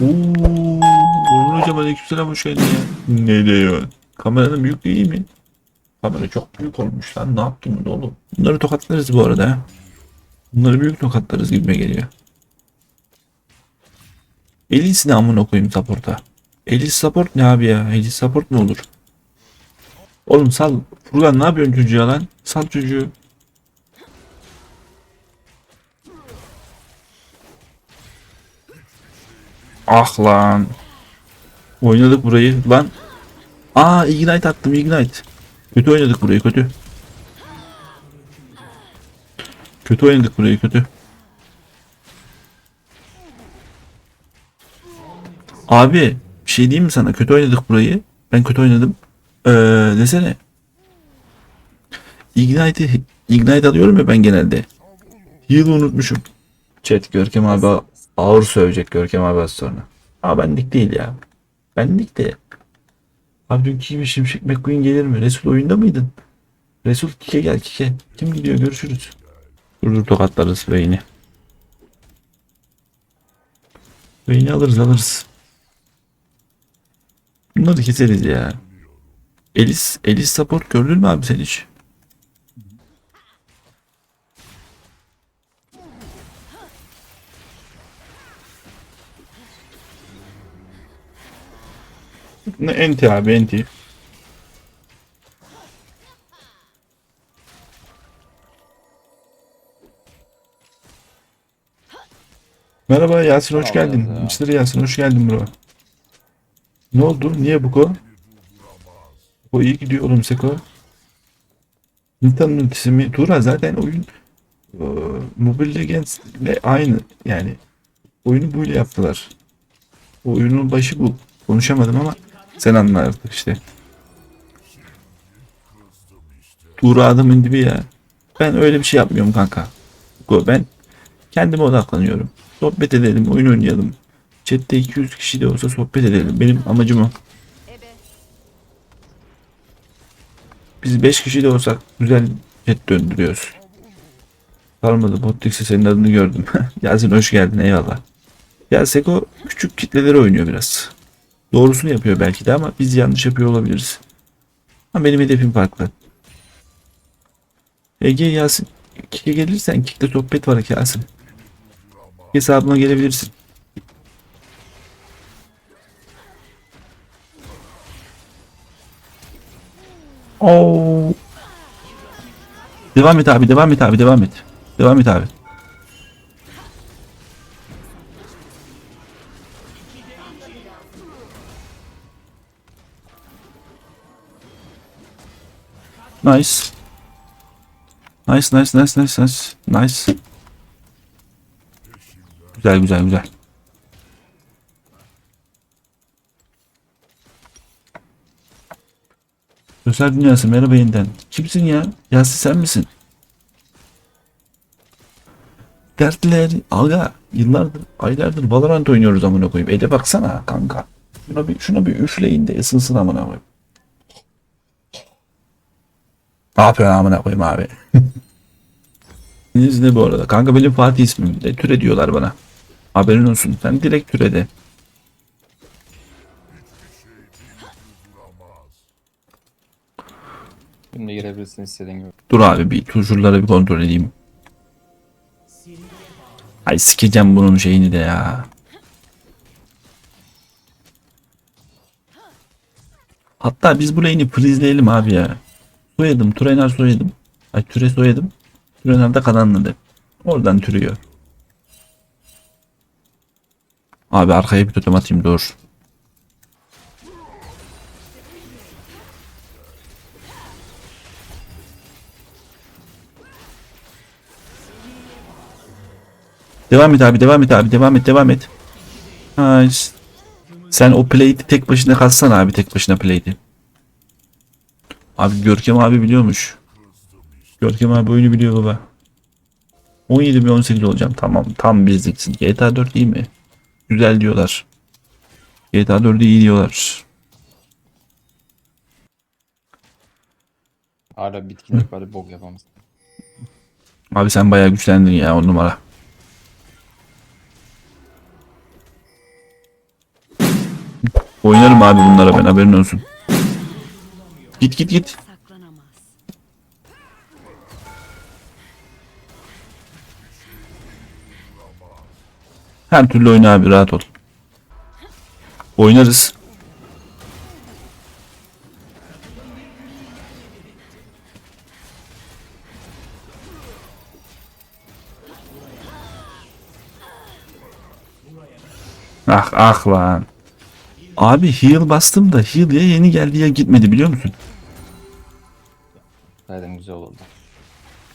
Ooo. Orhun hocam aleykümselam hoş geldin ya. Ne diyor? Kameranın büyüklüğü iyi mi? Kamera çok büyük olmuş lan. Ne yaptın bunu oğlum? Bunları tokatlarız bu arada. Bunları büyük tokatlarız gibime geliyor. Elis ne amına koyayım support'a? Elis support ne abi ya? Elis support ne olur? Oğlum sal. Furkan ne yapıyorsun çocuğa lan? Sal çocuğu. Ah lan. Oynadık burayı lan. Aa ignite attım ignite. Kötü oynadık burayı kötü. Kötü oynadık burayı kötü. Abi bir şey diyeyim mi sana? Kötü oynadık burayı. Ben kötü oynadım. Ee, desene. Ignite'i Ignite alıyorum ya ben genelde. Heal'ı unutmuşum. Chat Görkem abi ağır sövecek Görkem abi az sonra. Ama benlik değil ya. Benlik de. Abi dünkü gibi Şimşek McQueen gelir mi? Resul oyunda mıydın? Resul kike gel kike. Kim gidiyor görüşürüz. Dur dur tokatlarız beyni. Beyni alırız alırız. Bunları keseriz ya. Elis, Elis support gördün mü abi sen hiç? Ne enti abi enti. Merhaba Yasin hoş geldin. Allah. Mr. Yasin hoş geldin bro. Ne oldu? Niye bu ko? O iyi gidiyor oğlum Seko. Nintendo mi? Tura zaten oyun e, Mobile Legends ile aynı yani. Oyunu böyle yaptılar. O oyunun başı bu. Konuşamadım ama sen anla artık işte. Adamın dibi ya. Ben öyle bir şey yapmıyorum kanka. Go, Ben kendime odaklanıyorum. Sohbet edelim, oyun oynayalım. Chat'te 200 kişi de olsa sohbet edelim. Benim amacım o. Biz 5 kişi de olsak güzel chat döndürüyoruz. Kalmadı. Bottix'e senin adını gördüm. Yasin hoş geldin eyvallah. Ya Seko küçük kitleleri oynuyor biraz. Doğrusunu yapıyor belki de ama biz yanlış yapıyor olabiliriz. Ama benim hedefim farklı. Ege Yasin. Kike gelirsen Kik'te sohbet var Yasin. Hesabıma gelebilirsin. Oo. Devam et abi, devam et abi, devam et. Devam et abi. Nice. Nice, nice, nice, nice, nice. Nice. Güzel, güzel, güzel. Sosyal dünyası merhaba yeniden. Kimsin ya? Yasin sen misin? Dertler aga yıllardır aylardır Valorant oynuyoruz amına koyayım. Ede baksana kanka. Şuna bir şuna bir üfleyin de ısınsın amına koyayım. Ne yapıyorsun amına koyayım abi? İsminiz ne bu arada? Kanka benim Fatih ismim de türe diyorlar bana. Haberin olsun. Sen direkt türede. Şimdi girebilirsin istediğin gibi. Dur abi bir tuşurları bir kontrol edeyim. Ay sikeceğim bunun şeyini de ya. Hatta biz bu lane'i prizleyelim abi ya. Soyadım, Turenar soyadım. Ay Türe soyadım. Turenar da kazanladı. Oradan türüyor. Abi arkaya bir totem atayım dur. Devam et abi devam et abi devam et devam et. Nice. Sen o plate'i tek başına kalsan abi tek başına plate'i. Abi Görkem abi biliyormuş. Görkem abi oyunu biliyor baba. 17 bir 18 olacağım tamam tam bizliksin. GTA 4 iyi mi? Güzel diyorlar. GTA 4'ü iyi diyorlar. Hala bitkinlik var bok yapamaz. Abi sen bayağı güçlendin ya on numara. Oynarım abi bunlara ben haberin olsun. Git git git. Her türlü oyna abi rahat ol. Oynarız. Ah ah lan. Abi heal bastım da heal ya yeni geldi ya gitmedi biliyor musun? Zaten güzel oldu.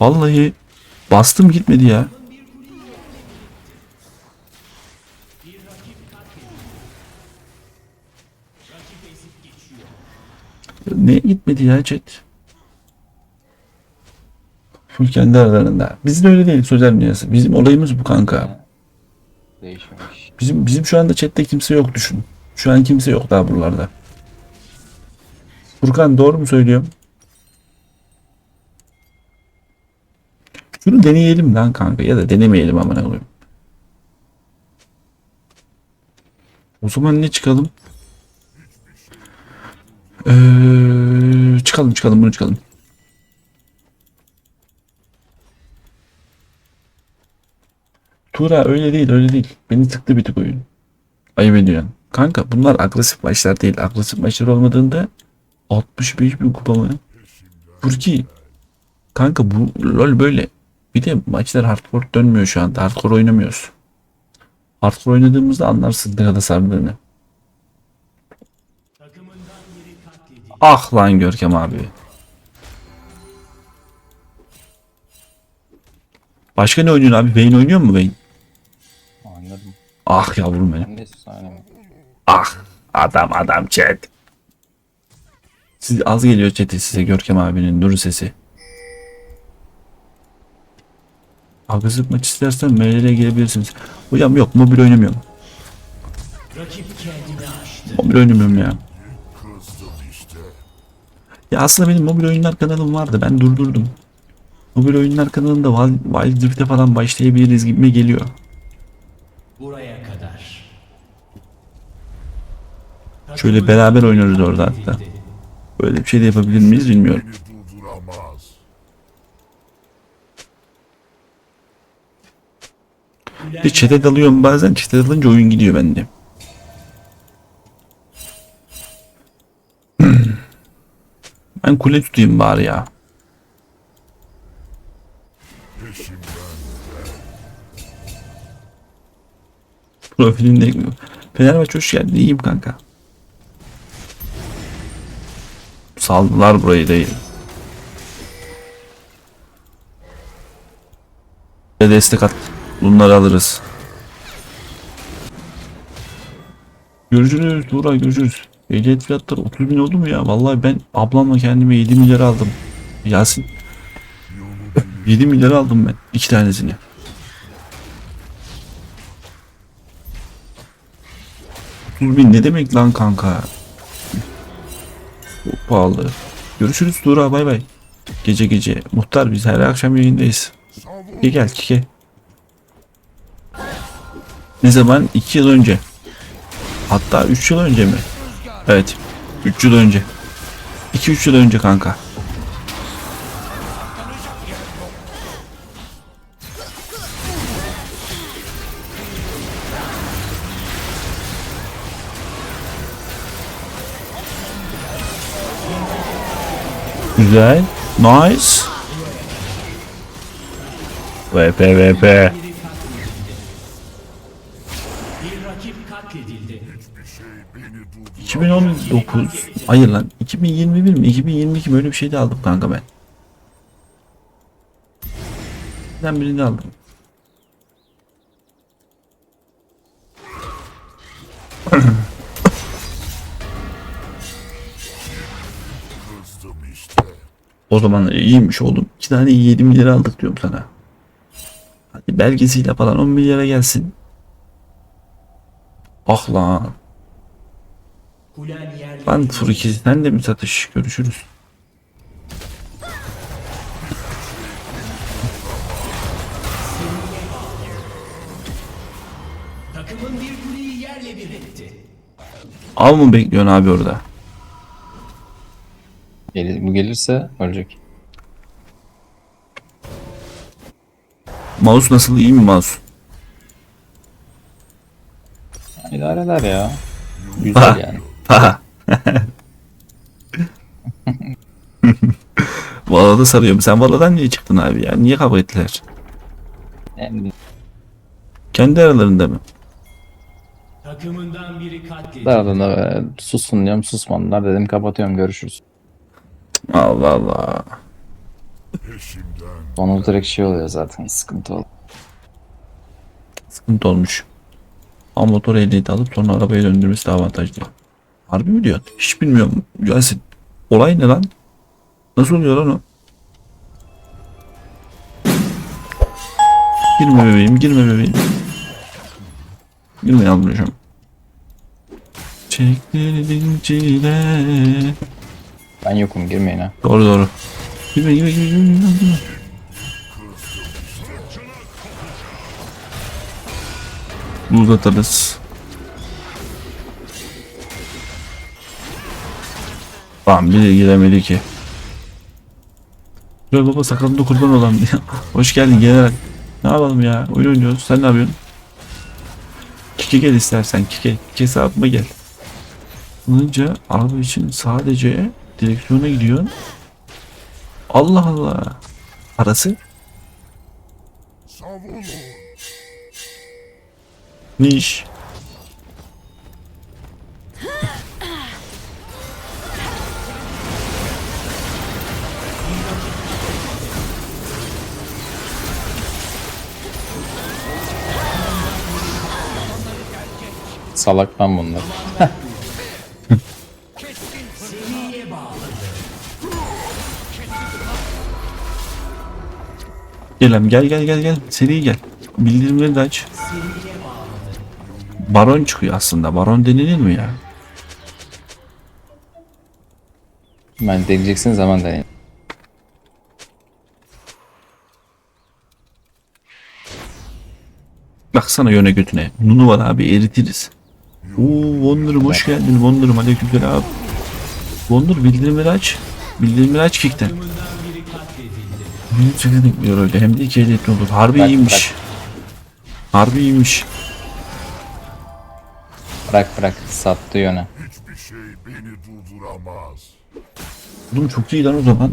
Vallahi bastım gitmedi ya. Niye gitmedi ya chat? Full kendi aralarında. Bizim öyle değil sözel dünyası. Bizim olayımız bu kanka. Değişmemiş. Bizim bizim şu anda chatte kimse yok düşün. Şu an kimse yok daha buralarda. Furkan doğru mu söylüyorum? Şunu deneyelim lan kanka ya da denemeyelim amına koyayım. O zaman ne çıkalım? Ee, çıkalım çıkalım bunu çıkalım. Tura öyle değil öyle değil. Beni tıktı bir tık oyun. Ayıp ediyorsun. Kanka bunlar agresif maçlar değil. Agresif maçlar olmadığında 65 bin kupa mı? Furki. Kanka bu lol böyle. Bir de maçlar hardcore dönmüyor şu anda. Hardcore oynamıyoruz. Hardcore oynadığımızda anlarsın ne kadar sardığını. Ah lan Görkem abi. Başka ne oynuyorsun abi? Vayne oynuyor mu Vayne? Anladım. Ah yavrum benim. Ah adam adam chat. Siz az geliyor chat'e size Görkem abinin duru sesi. Agresif maç istersen ML'ye gelebilirsiniz. Hocam yok mobil oynamıyorum. Mobil oynamıyorum ya. Ya aslında benim mobil oyunlar kanalım vardı. Ben durdurdum. Mobil oyunlar kanalında Wild Rift'e falan başlayabiliriz gibime geliyor. Buraya kadar. Şöyle beraber oynarız orada hatta. Böyle bir şey de yapabilir miyiz bilmiyorum. beni durduramaz. Bir chat'e dalıyorum bazen. Chat'e dalınca oyun gidiyor bende. ben kule tutayım bari ya. Profilinde Fenerbahçe hoş geldin. İyiyim kanka. Saldılar burayı değil. Destek at. Bunları alırız. Görüşürüz Buğra görüşürüz. Ehliyet fiyatları 30 bin oldu mu ya? Vallahi ben ablamla kendime 7 milyar aldım. Yasin. 7 milyar aldım ben. iki tanesini. Bin ne demek lan kanka? Çok pahalı. Görüşürüz Tuğra bay bay. Gece gece. Muhtar biz her akşam yayındayız. Gel gel. Ne zaman? 2 yıl önce. Hatta 3 yıl önce mi? Evet. 3 yıl önce. 2-3 yıl önce kanka. Güzel. Nice. VP VP. 2019 hayır lan 2021 mi 2022 mi öyle bir şey de aldım kanka ben. Ben birini aldım. O zaman iyiymiş oğlum. İki tane iyi 7 milyara aldık diyorum sana. Hadi belgesiyle falan 10 milyara gelsin. Ah lan. Furki sen de mi satış? Görüşürüz. takımın bir kuleyi yerle bir etti. Av mı bekliyorsun abi orada? Gel- bu gelirse ölecek. Mouse nasıl iyi mi mouse? İdare eder ya. Güzel yani. Vala'da sarıyorum. Sen Vala'dan niye çıktın abi ya? Niye kavga ettiler? Yani Kendi aralarında mı? Takımından biri katledildi. daha da e, susun diyorum susmadılar dedim kapatıyorum görüşürüz. Allah Allah. Sonu direkt şey oluyor zaten sıkıntı oluyor. Sıkıntı olmuş. Ama motor ehliyeti alıp sonra arabaya döndürmesi daha avantajlı. Harbi mi diyorsun? Hiç bilmiyorum. Yasin. Olay ne lan? Nasıl oluyor lan o? Girme bebeğim, girme bebeğim. Girme yavrucuğum. Çektirdin çile. Ben yokum girmeyin ha. Doğru doğru. Girme girme girme girme. girme. Buz atarız. Tamam biri giremedi ki. Dur baba sakalında kurban olan ya. Hoş geldin general. Ne yapalım ya? Oyun oynuyoruz. Sen ne yapıyorsun? Kike gel istersen. Kike. Kike hesabıma gel. Alınca araba için sadece direksiyona gidiyorsun. Allah Allah. Parası? savunun. Salak lan bunlar. Gel abi gel gel gel gel. Seri gel. Bildirimleri de aç. Baron çıkıyor aslında. Baron denilir mi ya? Ben deneyeceksin zaman deneyin. Baksana yöne götüne. Nunu var abi eritiriz. Oo Wonder'ım hoş geldin. Wonder'ım aleykümselam. Wonder bildirimleri aç. Bildirimleri aç kickten. Benim çekenik diyor öyle. Hem de iki ehliyetli olur. Harbi Bırak, iyiymiş. Harbi iyiymiş. Bırak bırak sattı yöne. Hiçbir şey beni durduramaz. Oğlum çok iyi lan o zaman.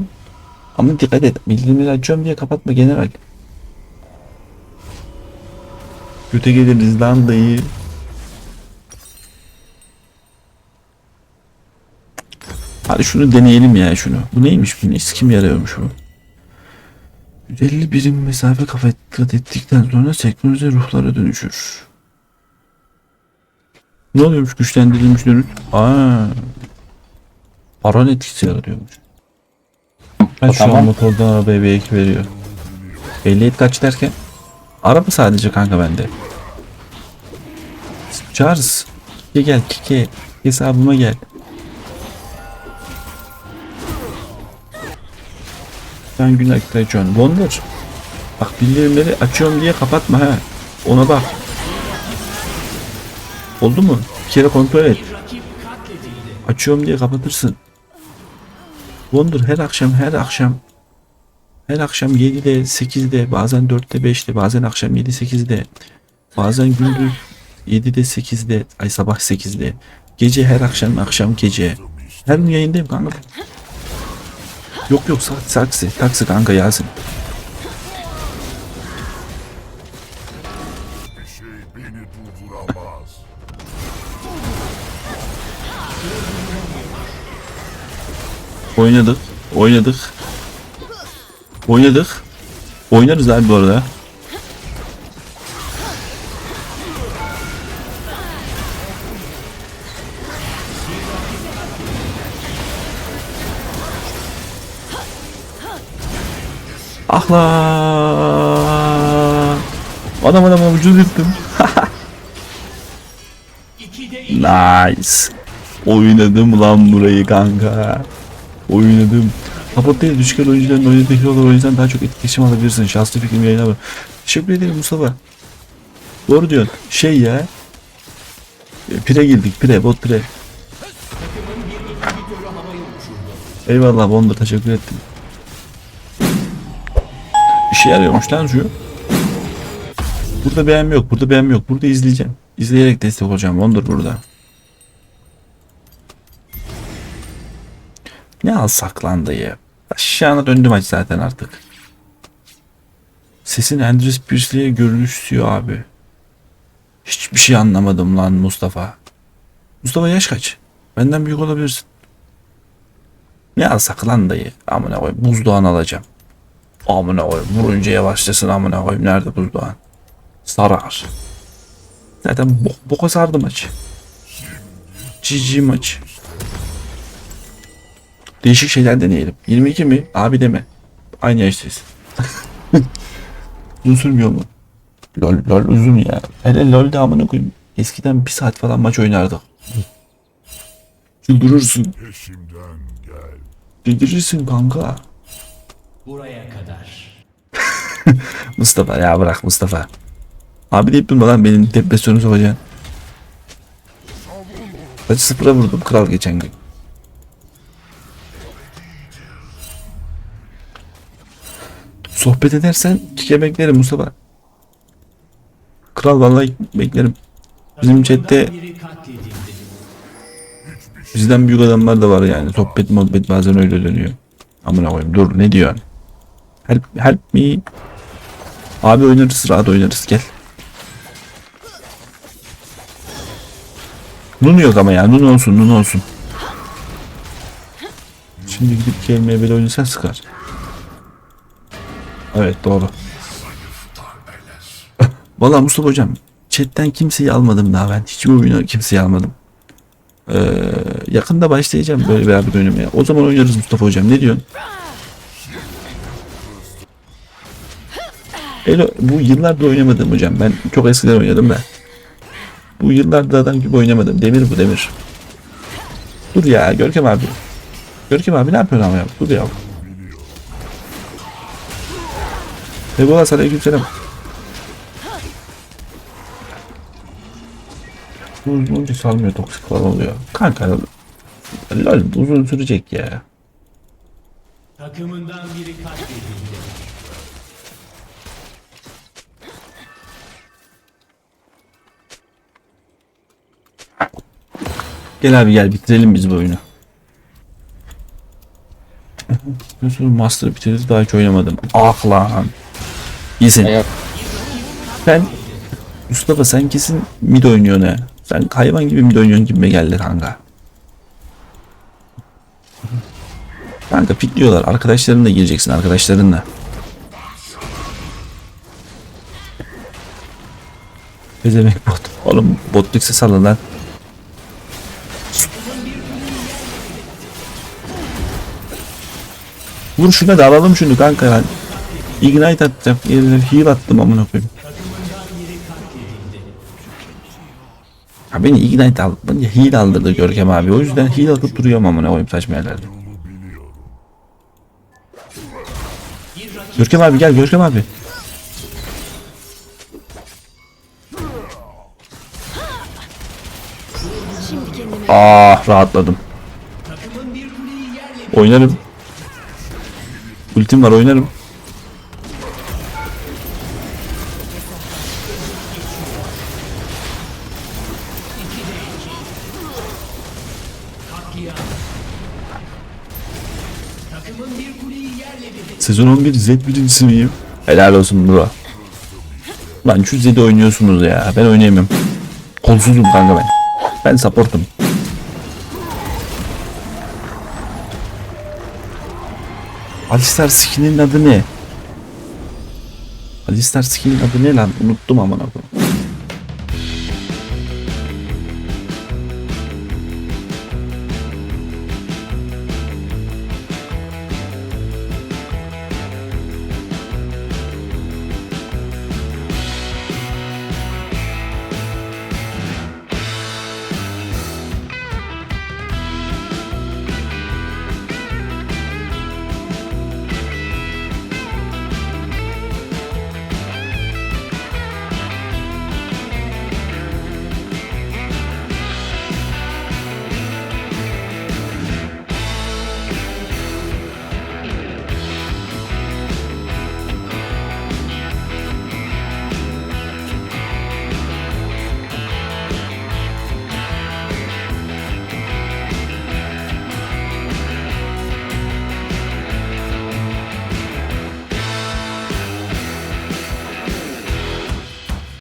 Ama dikkat et. Bildirimleri açıyorum diye kapatma general. Kötü geliriz lan dayı. Hadi şunu deneyelim ya şunu. Bu neymiş bu ne? Kim yarıyormuş bu? 150 birim mesafe kat ettikten sonra senkronize ruhlara dönüşür. Ne oluyormuş güçlendirilmiş dönüş? Aa. Baron etkisi yaratıyormuş. Ben şu an tamam. motordan arabaya bir ek veriyor. Ehliyet kaç derken? Araba sadece kanka bende. Charles. Kike gel Kike. Hesabıma gel. Sen gün aktar John. Wonder. Bak bildirimleri açıyorum diye kapatma ha. Ona bak. Oldu mu? Bir kere kontrol et. Açıyorum diye kapatırsın. Wonder her akşam her akşam her akşam 7'de 8'de bazen 4'te 5'te bazen akşam 7 8'de bazen gündüz 7'de 8'de ay sabah 8'de gece her akşam akşam gece her gün yayındayım kanka. Yok yok taksi taksi kanka durduramaz. Oynadık oynadık oynadık oynarız abi bu arada. Ah. Adam adam avucunu yırttım. 2'de 2. Nice. Oynadım lan burayı kanka. Oynadım. Support değil düşük oyuncuların oynadığı hero'lar o yüzden daha çok etkileşim alabilirsin. Şanslı fikrim yayına bak. Teşekkür ederim Mustafa. Doğru diyorsun. Şey ya. E, Pire girdik pire bot pire. Eyvallah Wonder teşekkür ettim. İşe yarıyormuş lan şu. Burada beğenme yok. Burada beğenme yok. Burada izleyeceğim. İzleyerek destek olacağım. Wonder burada. Ne alsak lan dayı? Aşağına döndüm aç zaten artık. Sesin Andrews Pierce'liğe görünüş abi. Hiçbir şey anlamadım lan Mustafa. Mustafa yaş kaç? Benden büyük olabilirsin. Ne alsak lan dayı? Amına koyayım buzdoğan alacağım. Amına koyayım vurunca yavaşlasın amına koyayım. Nerede buzdoğan? Sarar. Zaten bo boka sardı maç. Cici maç. Değişik şeyler deneyelim. 22 mi? Abi deme. Aynı yaştayız. uzun sürmüyor mu? Lol, lol uzun ya. Hele lol de amına koyayım. Eskiden bir saat falan maç oynardık. Çıldırırsın. Çıldırırsın kanka. Buraya kadar. Mustafa ya bırak Mustafa. Abi deyip durma lan benim depresyonu sokacaksın. Kaç sıfıra vurdum kral geçen gün. Sohbet edersen kike beklerim Mustafa. Kral vallahi beklerim. Bizim chatte bizden büyük adamlar da var yani. Sohbet muhabbet bazen öyle dönüyor. Amına koyayım dur ne diyorsun? Help, help me. Abi oynarız rahat oynarız gel. Nun yok ama ya nun olsun nun olsun. Şimdi gidip gelmeye böyle oynasa sıkar. Evet doğru. Valla Mustafa hocam chatten kimseyi almadım daha ben. Hiçbir oyunu kimseyi almadım. Ee, yakında başlayacağım böyle beraber oynamaya. O zaman oynarız Mustafa hocam. Ne diyorsun? Elo, bu yıllardır oynamadım hocam. Ben çok eskiden oynadım da. Bu yıllardır adam gibi oynamadım. Demir bu demir. Dur ya Görkem abi. Görkem abi ne yapıyorsun ama ya? Dur ya. Eyvallah sana aleykümselam. Uzun uzun salmıyor toksik falan oluyor. Kanka lol uzun sürecek ya. Takımından biri katledildi. Gel abi gel bitirelim biz bu oyunu. Yusuf Master bitirdi daha hiç oynamadım. Ah lan. İyisin. Ayak Sen Mustafa sen kesin mid oynuyorsun ha. Sen hayvan gibi mid oynuyorsun gibi geldi kanka. Kanka pikliyorlar. Arkadaşlarınla gireceksin arkadaşlarınla. Bezemek bot. Oğlum botluk ses alın lan. Vur şuna da alalım şunu kanka lan. Ignite atacağım. Yerine heal attım amına koyayım. Ha beni ignite al, beni heal aldırdı Görkem abi. O yüzden heal atıp duruyorum amına koyayım saçma yerlerde. Görkem abi gel Görkem abi. Ah rahatladım. Oynarım. Ultim var oynarım. Sezon 11 Z birincisi miyim? Helal olsun bro. Lan şu Z'de oynuyorsunuz ya. Ben oynayamıyorum. Kolsuzum kanka ben. Ben supportum. Alistar skin'in adı ne? Alistar skin'in adı ne lan? Unuttum amına koyayım.